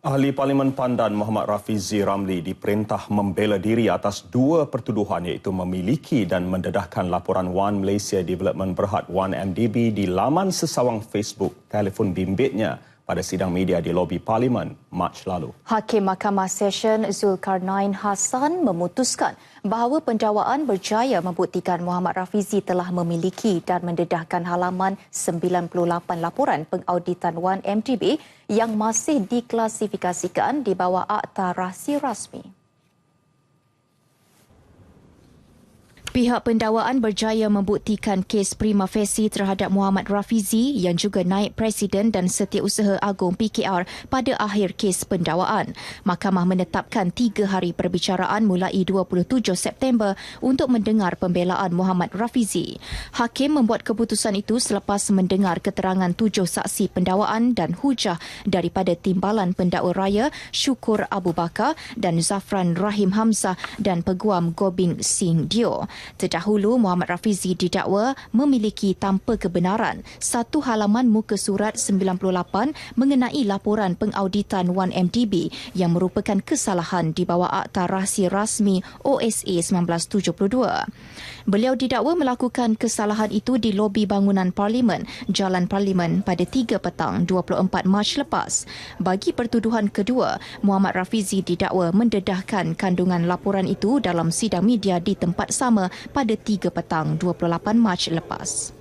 Ahli Parlimen Pandan Muhammad Rafizi Ramli diperintah membela diri atas dua pertuduhan iaitu memiliki dan mendedahkan laporan One Malaysia Development Berhad 1MDB di laman sesawang Facebook telefon bimbitnya pada sidang media di lobi Parlimen Mac lalu. Hakim Mahkamah Session Zulkarnain Hassan memutuskan bahawa pendakwaan berjaya membuktikan Muhammad Rafizi telah memiliki dan mendedahkan halaman 98 laporan pengauditan 1MDB yang masih diklasifikasikan di bawah Akta Rahsia Rasmi. Pihak pendakwaan berjaya membuktikan kes prima facie terhadap Muhammad Rafizi yang juga naik Presiden dan Setiausaha Agung PKR pada akhir kes pendakwaan. Mahkamah menetapkan tiga hari perbicaraan mulai 27 September untuk mendengar pembelaan Muhammad Rafizi. Hakim membuat keputusan itu selepas mendengar keterangan tujuh saksi pendakwaan dan hujah daripada Timbalan Pendakwa Raya Syukur Abu Bakar dan Zafran Rahim Hamzah dan Peguam Gobin Singh Dio. Terdahulu Muhammad Rafizi didakwa memiliki tanpa kebenaran satu halaman muka surat 98 mengenai laporan pengauditan 1MDB yang merupakan kesalahan di bawah Akta Rahsia Rasmi OSA 1972. Beliau didakwa melakukan kesalahan itu di lobi bangunan Parlimen, Jalan Parlimen pada 3 petang 24 Mac lepas. Bagi pertuduhan kedua, Muhammad Rafizi didakwa mendedahkan kandungan laporan itu dalam sidang media di tempat sama pada 3 petang 28 Mac lepas.